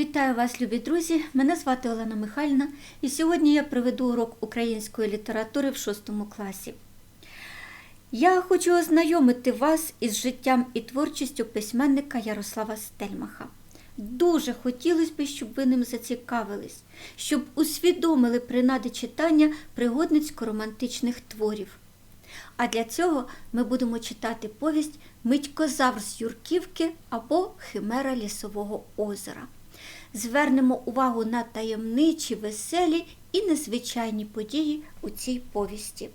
Вітаю вас, любі друзі! Мене звати Олена Михайлівна, і сьогодні я проведу урок української літератури в 6 класі. Я хочу ознайомити вас із життям і творчістю письменника Ярослава Стельмаха. Дуже хотілося б, щоб ви ним зацікавились, щоб усвідомили принади читання пригодницько-романтичних творів. А для цього ми будемо читати повість Митькозавр з Юрківки або Химера Лісового озера. Звернемо увагу на таємничі, веселі і незвичайні події у цій повісті.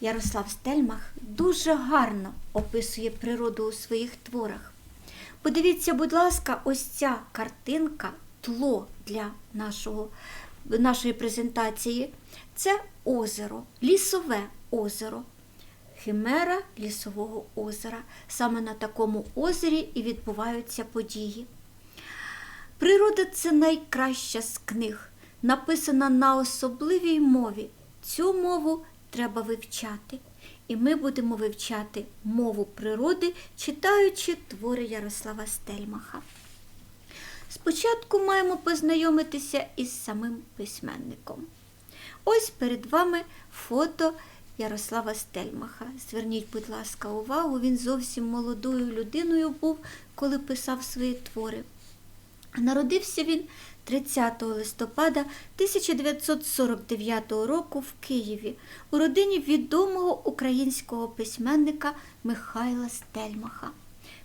Ярослав Стельмах дуже гарно описує природу у своїх творах. Подивіться, будь ласка, ось ця картинка, тло для нашого, нашої презентації. Це озеро, лісове озеро. Химера лісового озера. Саме на такому озері і відбуваються події. Природа це найкраща з книг, написана на особливій мові. Цю мову треба вивчати. І ми будемо вивчати мову природи, читаючи твори Ярослава Стельмаха. Спочатку маємо познайомитися із самим письменником. Ось перед вами фото Ярослава Стельмаха. Зверніть, будь ласка, увагу, він зовсім молодою людиною був, коли писав свої твори. Народився він 30 листопада 1949 року в Києві у родині відомого українського письменника Михайла Стельмаха.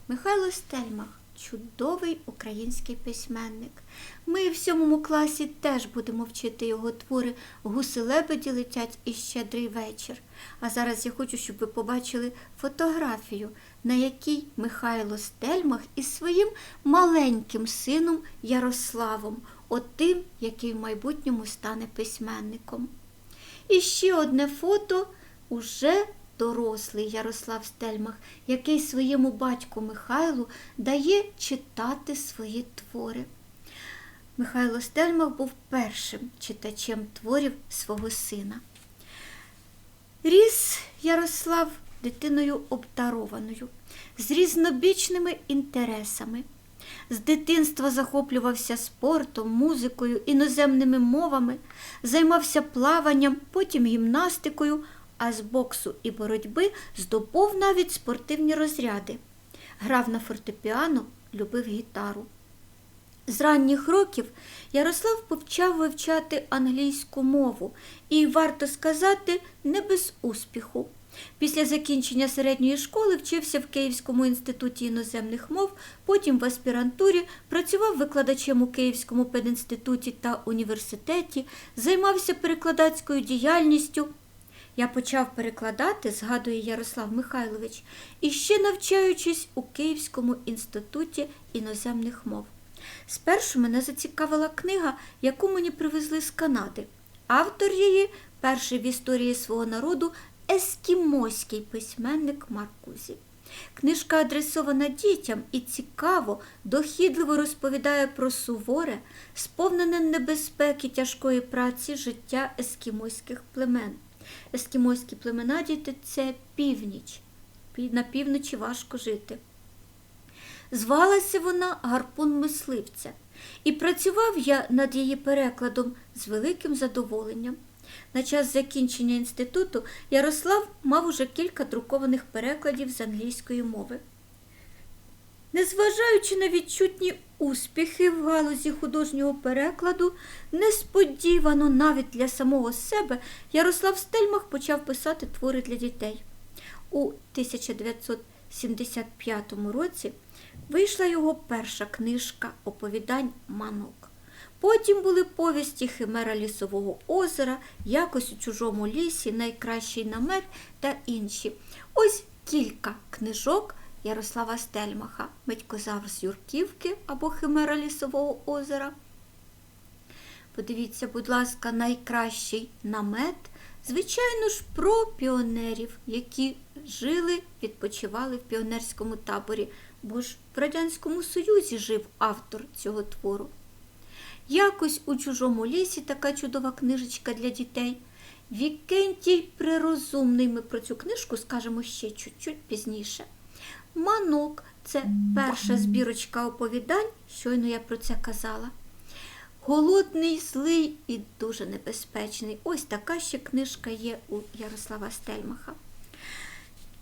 Михайло Стельмах чудовий український письменник. Ми в сьомому класі теж будемо вчити його твори Гуси лебеді летять і щедрий вечір. А зараз я хочу, щоб ви побачили фотографію, на якій Михайло Стельмах із своїм маленьким сином Ярославом, отим, який в майбутньому стане письменником. І ще одне фото уже дорослий Ярослав Стельмах, який своєму батьку Михайлу дає читати свої твори. Михайло Стельмах був першим читачем творів свого сина. Ріс Ярослав дитиною обдарованою, з різнобічними інтересами. З дитинства захоплювався спортом, музикою, іноземними мовами, займався плаванням, потім гімнастикою, а з боксу і боротьби здобув навіть спортивні розряди. Грав на фортепіано, любив гітару. З ранніх років Ярослав почав вивчати англійську мову і, варто сказати, не без успіху. Після закінчення середньої школи вчився в Київському інституті іноземних мов, потім в аспірантурі, працював викладачем у Київському пединституті та університеті, займався перекладацькою діяльністю. Я почав перекладати, згадує Ярослав Михайлович, і ще навчаючись у Київському інституті іноземних мов. Спершу мене зацікавила книга, яку мені привезли з Канади. Автор її, перший в історії свого народу, ескімоський письменник Маркузі. Книжка адресована дітям і цікаво, дохідливо розповідає про суворе, сповнене небезпеки тяжкої праці життя ескімоських племен. Ескімоські племена діти це північ. На півночі важко жити. Звалася вона гарпун мисливця, і працював я над її перекладом з великим задоволенням. На час закінчення інституту Ярослав мав уже кілька друкованих перекладів з англійської мови. Незважаючи на відчутні успіхи в галузі художнього перекладу, несподівано навіть для самого себе Ярослав Стельмах почав писати твори для дітей. У 1975 році вийшла його перша книжка оповідань Манок. Потім були повісті Химера лісового озера, якось у чужому лісі, найкращий намет та інші. Ось кілька книжок Ярослава Стельмаха, Медькозавр з Юрківки або Химера лісового озера. Подивіться, будь ласка, найкращий намет. Звичайно ж, про піонерів, які жили, відпочивали в піонерському таборі, бо ж в Радянському Союзі жив автор цього твору. Якось у чужому лісі така чудова книжечка для дітей. Вікентій прирозумний. Ми про цю книжку скажемо ще чуть-чуть пізніше. Манок це перша збірочка оповідань, щойно я про це казала. Голодний, злий і дуже небезпечний. Ось така ще книжка є у Ярослава Стельмаха.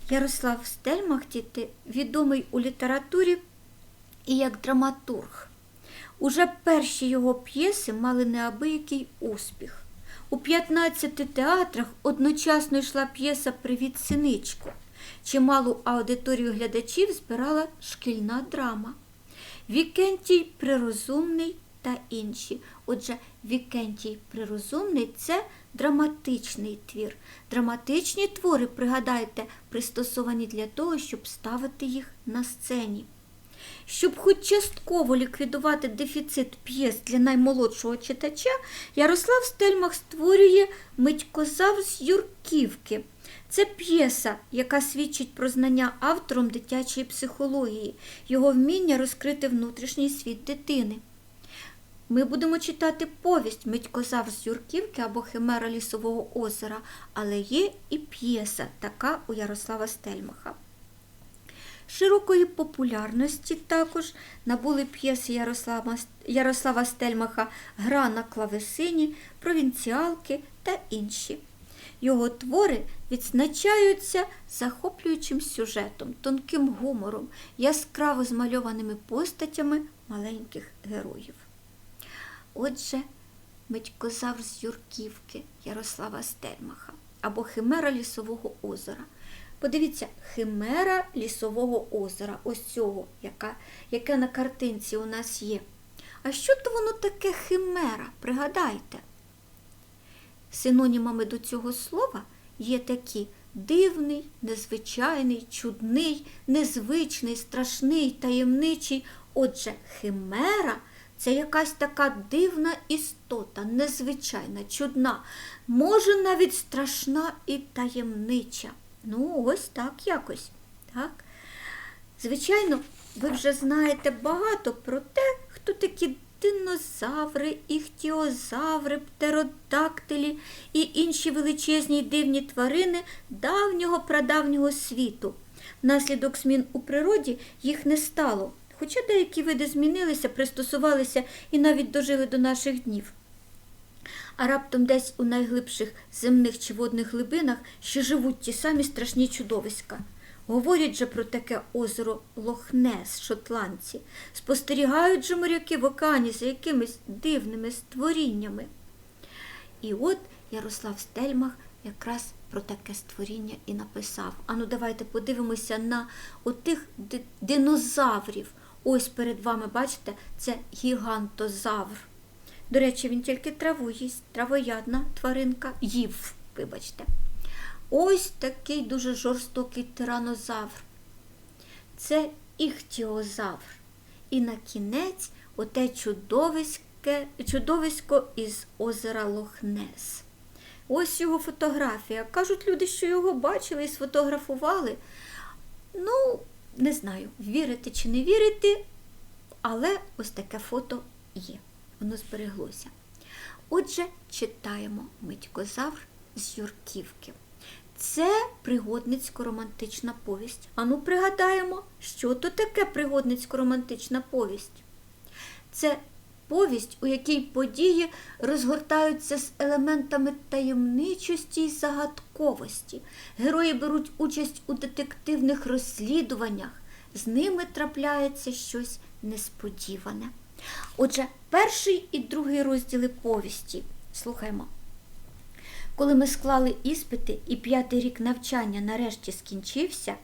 Ярослав Стельмах, діти, відомий у літературі і як драматург. Уже перші його п'єси мали неабиякий успіх. У 15 театрах одночасно йшла п'єса Привіт, синичко. Чималу аудиторію глядачів збирала шкільна драма. Вікентій Прирозумний та інші. Отже, Вікентій Прирозумний це драматичний твір. Драматичні твори, пригадайте, пристосовані для того, щоб ставити їх на сцені. Щоб хоч частково ліквідувати дефіцит п'єс для наймолодшого читача, Ярослав Стельмах створює Митькозавр з Юрківки. Це п'єса, яка свідчить про знання автором дитячої психології, його вміння розкрити внутрішній світ дитини. Ми будемо читати повість Митькозавр з Юрківки або Химера Лісового озера, але є і п'єса, така у Ярослава Стельмаха. Широкої популярності також набули п'єси Ярослава, Ярослава Стельмаха Гра на клавесині, провінціалки та інші. Його твори відзначаються захоплюючим сюжетом, тонким гумором, яскраво змальованими постатями маленьких героїв. Отже, Митькозавр з Юрківки Ярослава Стельмаха або Химера Лісового озера. Подивіться, химера лісового озера, ось цього, яка, яке на картинці у нас є. А що то воно таке химера? Пригадайте. Синонімами до цього слова є такі дивний, незвичайний, чудний, незвичний, страшний, таємничий. Отже, химера це якась така дивна істота, незвичайна, чудна, може навіть страшна і таємнича. Ну, ось так якось. Так? Звичайно, ви вже знаєте багато про те, хто такі динозаври, іхтіозаври, птеродактилі і інші величезні дивні тварини давнього прадавнього світу. Внаслідок змін у природі їх не стало, хоча деякі види змінилися, пристосувалися і навіть дожили до наших днів. А раптом десь у найглибших земних чи водних глибинах ще живуть ті самі страшні чудовиська. Говорять же про таке озеро Лохнес, шотландці, спостерігають же моряки в океані за якимись дивними створіннями. І от Ярослав Стельмах якраз про таке створіння і написав. Ану, давайте подивимося на отих динозаврів. Ось перед вами, бачите, це гігантозавр. До речі, він тільки траву їсть, травоядна тваринка, їв, вибачте. Ось такий дуже жорстокий тиранозавр. Це іхтіозавр. І на кінець оте чудовиське, чудовисько із озера Лохнес. Ось його фотографія. Кажуть люди, що його бачили і сфотографували. Ну, не знаю, вірити чи не вірити, але ось таке фото є. Воно збереглося. Отже, читаємо Митькозавр з Юрківки. Це пригодницько-романтична повість. Ану, пригадаємо, що то таке пригодницько-романтична повість. Це повість, у якій події розгортаються з елементами таємничості й загадковості. Герої беруть участь у детективних розслідуваннях, з ними трапляється щось несподіване. Отже, перший і другий розділи повісті. Слухаймо. Коли ми склали іспити і п'ятий рік навчання нарешті скінчився,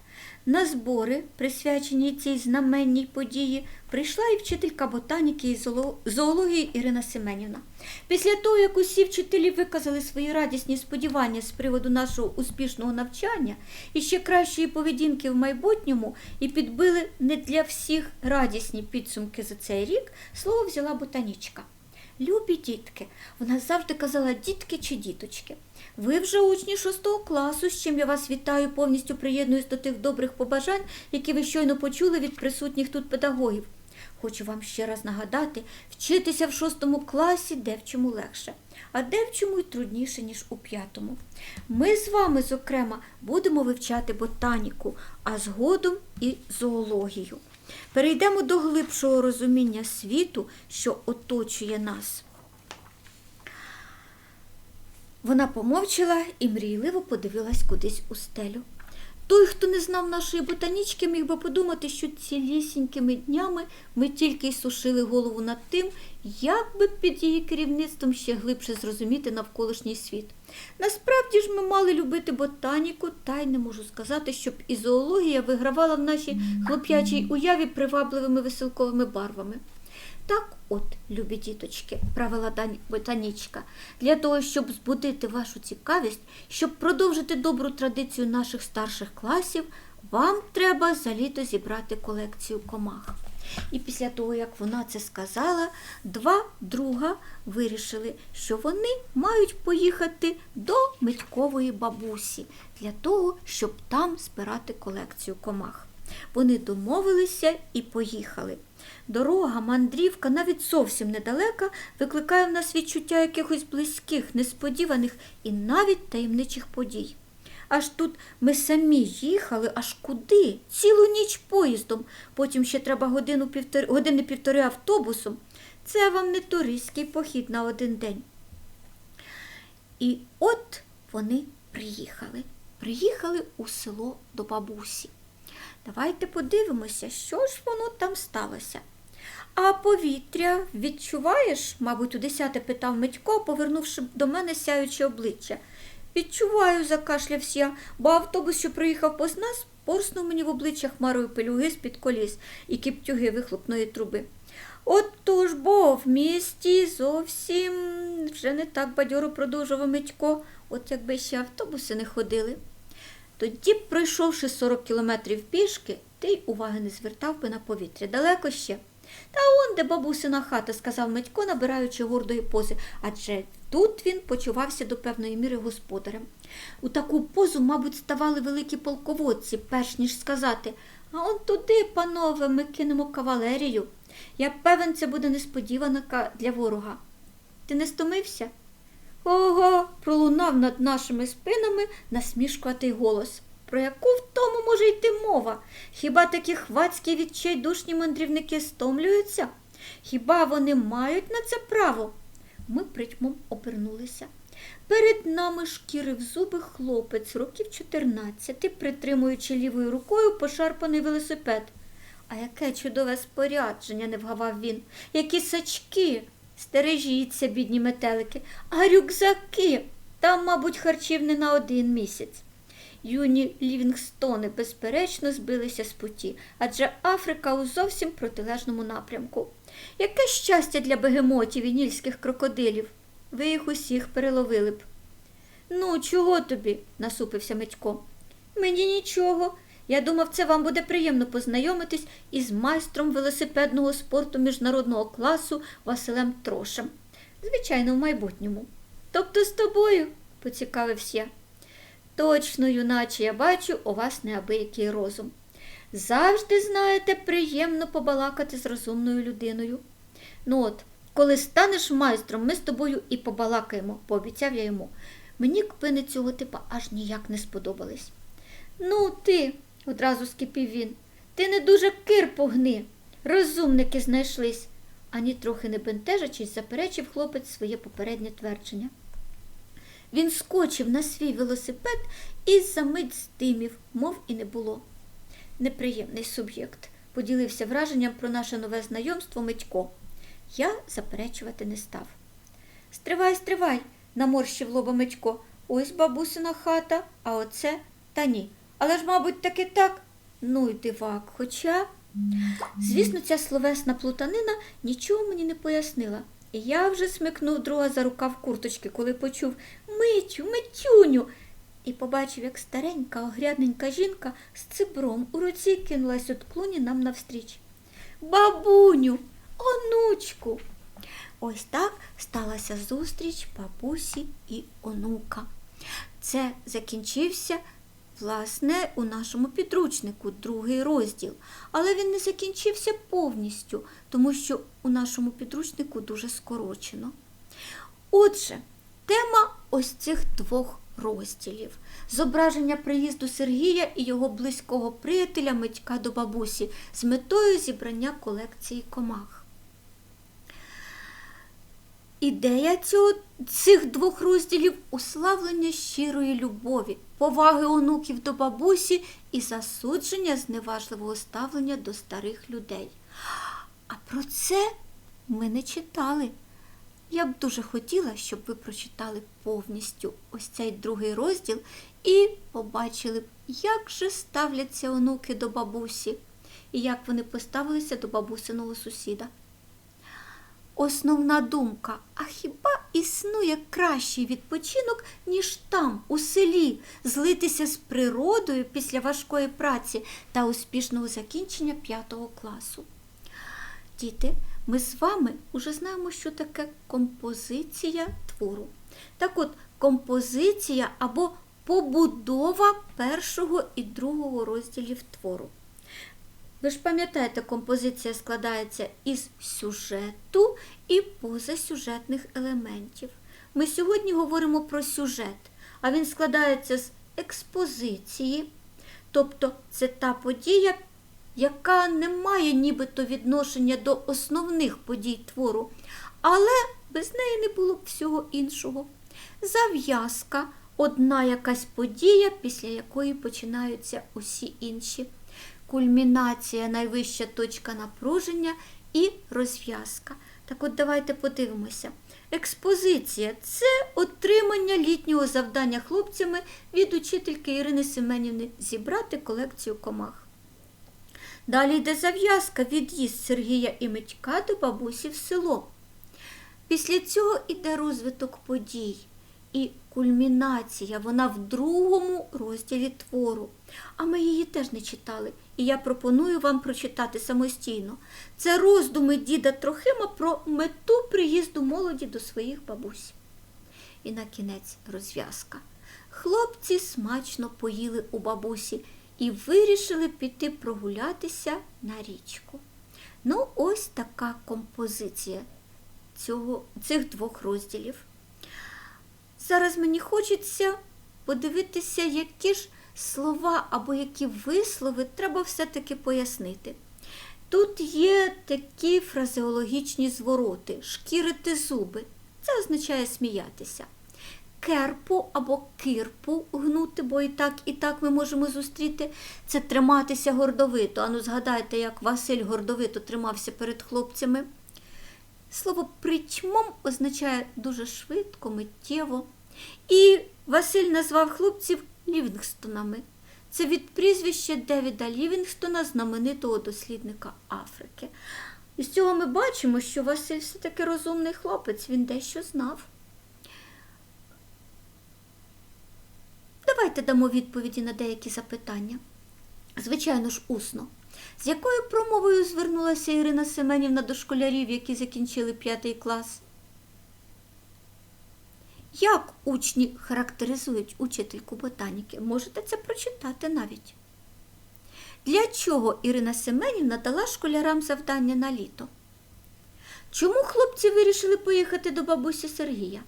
на збори, присвячені цій знаменній події, прийшла і вчителька ботаніки і зоології Ірина Семенівна. Після того, як усі вчителі виказали свої радісні сподівання з приводу нашого успішного навчання і ще кращої поведінки в майбутньому, і підбили не для всіх радісні підсумки за цей рік, слово взяла ботанічка. Любі дітки, вона завжди казала дітки чи діточки. Ви вже учні шостого класу, з чим я вас вітаю, повністю приєднуюсь до тих добрих побажань, які ви щойно почули від присутніх тут педагогів. Хочу вам ще раз нагадати, вчитися в шостому класі де в чому легше, а де в чому й трудніше, ніж у п'ятому. Ми з вами, зокрема, будемо вивчати ботаніку, а згодом і зоологію. Перейдемо до глибшого розуміння світу, що оточує нас. Вона помовчала і мрійливо подивилась кудись у стелю. Той, хто не знав нашої ботанічки, міг би подумати, що цілісінькими днями ми тільки й сушили голову над тим, як би під її керівництвом ще глибше зрозуміти навколишній світ. Насправді ж ми мали любити ботаніку, та й не можу сказати, щоб і зоологія вигравала в нашій хлоп'ячій уяві привабливими веселковими барвами. Так от, любі діточки, правила ботанічка, для того, щоб збудити вашу цікавість, щоб продовжити добру традицію наших старших класів, вам треба за літо зібрати колекцію комах. І після того, як вона це сказала, два друга вирішили, що вони мають поїхати до Митькової бабусі для того, щоб там збирати колекцію комах. Вони домовилися і поїхали. Дорога, мандрівка, навіть зовсім недалека, викликає в нас відчуття якихось близьких, несподіваних і навіть таємничих подій. Аж тут ми самі їхали, аж куди? Цілу ніч поїздом, потім ще треба годину півтори, години півтори автобусом. Це вам не туристський похід на один день. І от вони приїхали. Приїхали у село до бабусі. Давайте подивимося, що ж воно там сталося. А повітря відчуваєш? мабуть, у десяте питав Митько, повернувши до мене сяюче обличчя. Відчуваю, закашлявся я, бо автобус, що приїхав поз нас, порснув мені в обличчя хмарою пилюги з-під коліс і кіптюги вихлопної труби. От тож бо в місті зовсім вже не так бадьоро продовжував Митько, от якби ще автобуси не ходили. Тоді, пройшовши 40 кілометрів пішки, ти й уваги не звертав би на повітря. Далеко ще. Та он де бабусина хата, сказав Митько, набираючи гордої пози, адже тут він почувався до певної міри господарем. У таку позу, мабуть, ставали великі полководці, перш ніж сказати, а он туди, панове, ми кинемо кавалерію. Я певен, це буде несподіванка для ворога. Ти не стомився? Ого, пролунав над нашими спинами насмішкуватий голос. Про яку втому може йти мова? Хіба такі хвацькі відчайдушні мандрівники стомлюються? Хіба вони мають на це право? Ми притьмом обернулися. Перед нами шкірив зуби хлопець років 14, притримуючи лівою рукою пошарпаний велосипед. А яке чудове спорядження, не вгавав він. Які сачки. Стережіться, бідні метелики, а рюкзаки. Там, мабуть, харчів не на один місяць. Юні Лівінгстони, безперечно, збилися з путі, адже Африка у зовсім протилежному напрямку. Яке щастя для бегемотів і нільських крокодилів. Ви їх усіх переловили б. Ну, чого тобі? насупився Митько. Мені нічого. Я думав, це вам буде приємно познайомитись із майстром велосипедного спорту міжнародного класу Василем Трошем. Звичайно, в майбутньому. Тобто з тобою, поцікавився я. Точно, юначе, я бачу, у вас неабиякий розум. Завжди, знаєте, приємно побалакати з розумною людиною. Ну от, коли станеш майстром, ми з тобою і побалакаємо, пообіцяв я йому. Мені кпини цього типа аж ніяк не сподобались. Ну, ти, одразу скипів він, ти не дуже кир погни. Розумники знайшлись, ані трохи не бентежачись, заперечив хлопець своє попереднє твердження. Він скочив на свій велосипед і за мить стимів, мов і не було. Неприємний суб'єкт, поділився враженням про наше нове знайомство Митько. Я заперечувати не став. Стривай, стривай, наморщив лоба Митько. Ось бабусина хата, а оце та ні. Але ж, мабуть, таки так. Ну й дивак, хоча. Звісно, ця словесна плутанина нічого мені не пояснила. І я вже смикнув друга за рукав курточки, коли почув Митю, Митюню. І побачив, як старенька, огрядненька жінка з цибром у руці кинулась от клуні нам навстріч. Бабуню, онучку. Ось так сталася зустріч бабусі і онука. Це закінчився власне, у нашому підручнику, другий розділ. Але він не закінчився повністю, тому що у нашому підручнику дуже скорочено. Отже, тема ось цих двох розділів: зображення приїзду Сергія і його близького приятеля Митька до бабусі з метою зібрання колекції комах. Ідея цього, цих двох розділів уславлення щирої любові, поваги онуків до бабусі і засудження зневажливого ставлення до старих людей. А про це ми не читали. Я б дуже хотіла, щоб ви прочитали повністю ось цей другий розділ і побачили б, як же ставляться онуки до бабусі, і як вони поставилися до бабусиного сусіда. Основна думка, а хіба існує кращий відпочинок, ніж там, у селі, злитися з природою після важкої праці та успішного закінчення п'ятого класу? Діти, ми з вами вже знаємо, що таке композиція твору. Так от, композиція або побудова першого і другого розділів твору. Ви ж пам'ятаєте, композиція складається із сюжету і позасюжетних елементів. Ми сьогодні говоримо про сюжет, а він складається з експозиції, тобто це та подія, яка не має нібито відношення до основних подій твору, але без неї не було б всього іншого. Зав'язка одна якась подія, після якої починаються усі інші кульмінація, найвища точка напруження і розв'язка. Так от давайте подивимося. Експозиція це отримання літнього завдання хлопцями від учительки Ірини Семенівни зібрати колекцію комах. Далі йде зав'язка від'їзд Сергія і Митька до бабусі в село. Після цього йде розвиток подій і кульмінація, вона в другому розділі твору. А ми її теж не читали, і я пропоную вам прочитати самостійно. Це роздуми діда Трохима про мету приїзду молоді до своїх бабусь. І на кінець розв'язка. Хлопці смачно поїли у бабусі і вирішили піти прогулятися на річку. Ну, ось така композиція цього, цих двох розділів. Зараз мені хочеться подивитися, які ж слова або які вислови треба все-таки пояснити. Тут є такі фразеологічні звороти, шкірити зуби. Це означає сміятися. Керпу або кирпу гнути, бо і так, і так ми можемо зустріти. Це триматися гордовито. Ану, згадайте, як Василь гордовито тримався перед хлопцями. Слово притьмом означає дуже швидко, миттєво. І Василь назвав хлопців Лівінгстонами. Це від прізвища Девіда Лівінгстона, знаменитого дослідника Африки. І з цього ми бачимо, що Василь все-таки розумний хлопець, він дещо знав. Давайте дамо відповіді на деякі запитання. Звичайно ж, усно. З якою промовою звернулася Ірина Семенівна до школярів, які закінчили п'ятий клас? Як учні характеризують учительку ботаніки? Можете це прочитати навіть. Для чого Ірина Семенівна дала школярам завдання на літо? Чому хлопці вирішили поїхати до бабусі Сергія?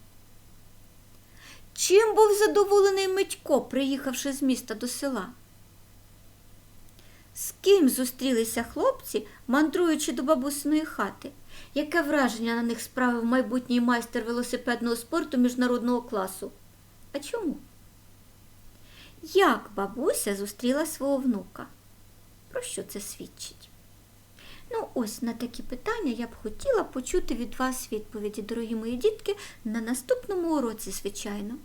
Чим був задоволений Митько, приїхавши з міста до села? З ким зустрілися хлопці, мандруючи до бабусиної хати? Яке враження на них справив майбутній майстер велосипедного спорту міжнародного класу? А чому? Як бабуся зустріла свого внука? Про що це свідчить? Ну, ось на такі питання я б хотіла почути від вас відповіді, дорогі мої дітки, на наступному уроці, звичайно.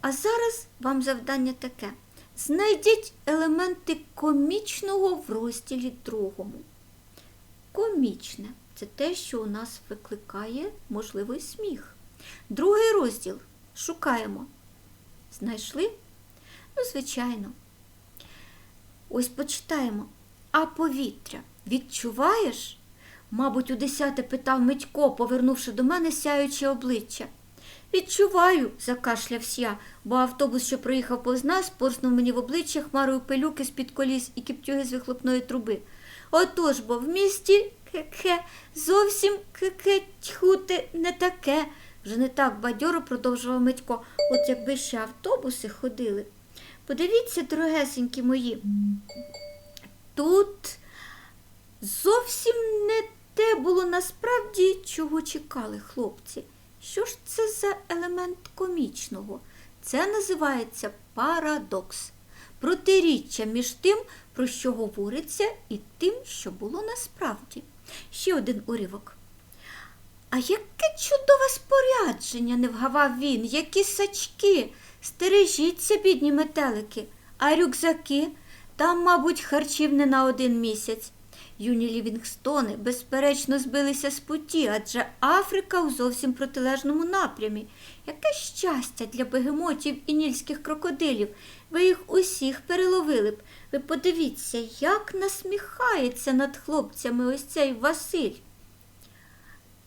А зараз вам завдання таке. Знайдіть елементи комічного в розділі другому. Комічне це те, що у нас викликає можливий сміх. Другий розділ шукаємо. Знайшли? Ну, звичайно. Ось почитаємо. А повітря відчуваєш? Мабуть, у десяте питав Митько, повернувши до мене сяюче обличчя. Відчуваю, закашлявся я, бо автобус, що проїхав повз нас, порснув мені в обличчя хмарою пилюки з-під коліс і кіптюги з вихлопної труби. Отож, бо в місті ке-ке, зовсім ке-ке тьхути не таке. Вже не так бадьоро продовжував Митько. От якби ще автобуси ходили. Подивіться, дорогесенькі мої, тут зовсім не те було насправді, чого чекали хлопці. Що ж це за елемент комічного? Це називається парадокс. Протиріччя між тим, про що говориться, і тим, що було насправді. Ще один уривок. А яке чудове спорядження, не вгавав він, які сачки. Стережіться, бідні метелики, а рюкзаки там, мабуть, харчів не на один місяць. Юні Лівінгстони, безперечно, збилися з путі, адже Африка у зовсім протилежному напрямі. Яке щастя для бегемотів і нільських крокодилів. Ви їх усіх переловили б. Ви подивіться, як насміхається над хлопцями ось цей Василь.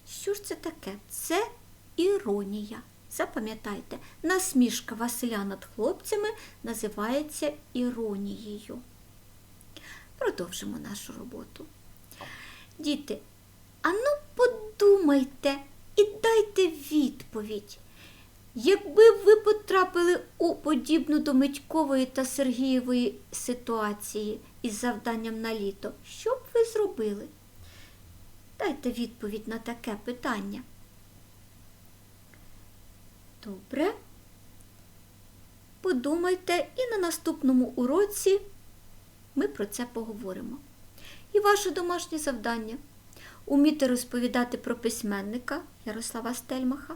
Що ж це таке? Це іронія. Запам'ятайте, насмішка Василя над хлопцями називається іронією. Продовжимо нашу роботу. Діти, ану подумайте і дайте відповідь. Якби ви потрапили у подібну до Митькової та Сергієвої ситуації із завданням на літо, що б ви зробили? Дайте відповідь на таке питання. Добре. Подумайте і на наступному уроці ми про це поговоримо. І ваше домашнє завдання уміти розповідати про письменника Ярослава Стельмаха,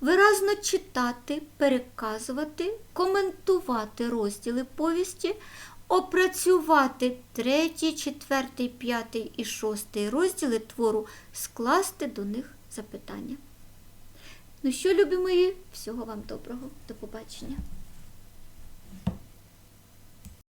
виразно читати, переказувати, коментувати розділи повісті, опрацювати третій, четвертий, п'ятий і шостий розділи твору, скласти до них запитання. Ну що, любі мої, всього вам доброго. До побачення.